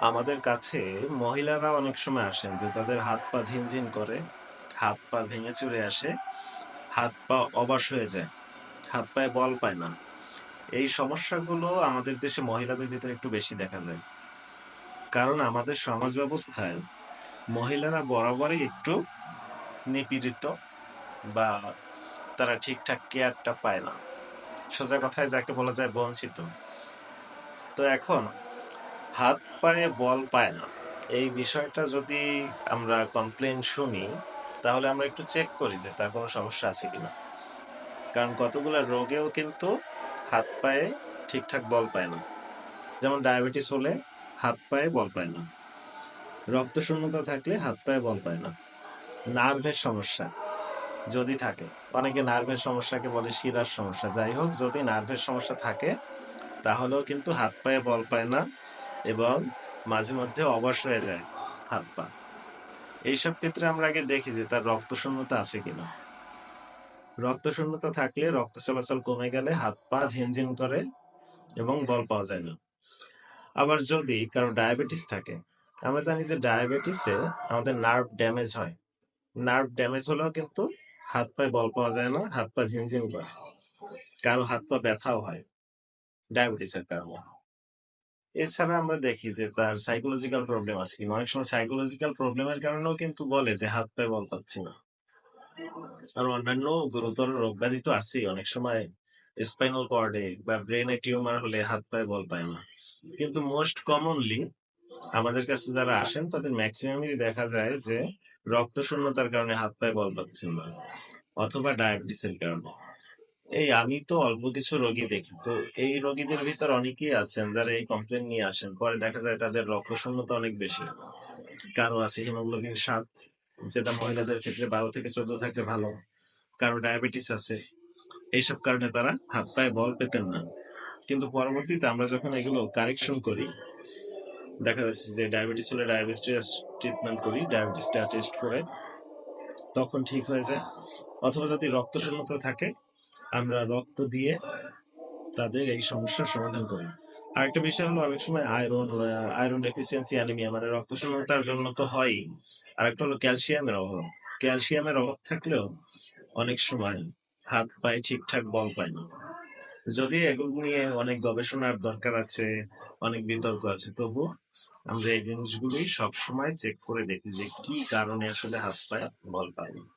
আমাদের কাছে মহিলারা অনেক সময় আসেন যে তাদের হাত পা ঝিনঝিন করে, হাত পা ভেঙে চুরে আসে, হাত পা অবাস হয়ে যায়, হাত পায়ে বল পায় না। এই সমস্যাগুলো আমাদের দেশে মহিলাদের ভিতরে একটু বেশি দেখা যায়। কারণ আমাদের সমাজ ব্যবস্থায় মহিলারা বরাবরই একটু নিপীড়িত বা তারা ঠিকঠাক কেয়ারটা পায় না। সোজা কথায় যাকে বলা যায় বঞ্চিত। তো এখন হাত পায়ে, বল পায় না। এই বিষয়টা যদি আমরা কমপ্লেন শুনি, তাহলে আমরা একটু চেক করি যে তার কোনো সমস্যা আছে কিনা। কারণ কতগুলো রোগেও কিন্তু হাত পায়ে ঠিকঠাক বল পায় না। যেমন ডায়াবেটিস হলে হাত পায়ে বল পায় না। রক্ত শূন্যতা থাকলে হাত পায়ে বল পায় না। নার্ভের সমস্যা যদি থাকে, অনেকে নার্ভের সমস্যাকে বলে শিরার সমস্যা। যাই হোক, যদি নার্ভের সমস্যা থাকে, তাহলেও কিন্তু হাত পায়ে বল পায় না। এবং মাঝে মধ্যে অবশ হয়ে যায় হাত পা। এইসব ক্ষেত্রে আমরা আগে দেখি যে তার রক্ত শূন্যতা আছে কিনা। রক্ত শূন্যতা থাকলে রক্ত চলাচল কমে গেলে হাত পা ঝিমঝিম করে এবং বল পাওয়া যায় না। আবার যদি কারও ডায়াবেটিস থাকে, আমরা জানি যে ডায়াবেটিসে আমাদের নার্ভ ড্যামেজ হয়। নার্ভ ড্যামেজ হলেও কিন্তু হাত পায়ে বল পাওয়া যায় না, হাত পা ঝিমঝিম করে। কারও হাত পা ব্যথাও হয় ডায়াবেটিসের কারণে। এছাড়া আমরা দেখি যে তার সাইকোলজিক্যাল প্রবলেম আছে কিনা। অনেক সময় সাইকোলজিক্যাল প্রবলেমের কারণেও কিন্তু বলে যে হাত পায়ে বল পাচ্ছি না। আর অন্যান্য গুরুতর রোগ ব্যাধি তো আছেই। অনেক সময় স্পাইনাল কর্ডে বা ব্রেনে টিউমার হলে হাত পায়ে বল পায় না। কিন্তু মোস্ট কমনলি আমাদের কাছে যারা আসেন, তাদের ম্যাক্সিমামই দেখা যায় যে রক্ত শূন্যতার কারণে হাত পায়ে বল পাচ্ছেন না অথবা ডায়াবেটিসের কারণে। এই আমি তো অল্প কিছু রোগী দেখি। তো এই রোগীদের ভিতর অনেকেই আছেন যারা এই কমপ্লেন নিয়ে আসেন। পরে দেখা যায় তাদের রক্ত শূন্যতা অনেক বেশি। কারও আছে হিমোগ্লোবিন সাত, যেটা মহিলাদের ক্ষেত্রে বারো থেকে চোদ্দ থাকলে ভালো। কারও ডায়াবেটিস আছে। এইসব কারণে তারা হাত পায়ে বল পেতেন না। কিন্তু পরবর্তীতে আমরা যখন এগুলো কারেকশন করি, দেখা যাচ্ছে যে ডায়াবেটিস হলে ডায়াবেটিস ট্রিটমেন্ট করি ডায়াবেটিসটা টেস্ট করে, তখন ঠিক হয়ে যায়। অথবা যদি রক্ত শূন্যতা থাকে আমরা রক্ত দিয়ে তাদের এই সমস্যার সমাধান করি। আরেকটা বিষয় হলো, অনেক সময় আয়রন আয়রন ডেফিসিয়েন্সি অ্যানিমিয়া মানে রক্ত শূন্যতার জন্য তো হয়ই। আরেকটা হলো ক্যালসিয়ামের অভাব। ক্যালসিয়ামের অভাব থাকলেও অনেক সময় হাত পায়ে ঠিকঠাক বল পায় না। যদি এগুলো নিয়ে অনেক গবেষণার দরকার আছে, অনেক বিতর্ক আছে, তবু আমরা এই জিনিসগুলোই সবসময় চেক করে দেখি যে কি কারণে আসলে হাত পায়ে বল পায় না।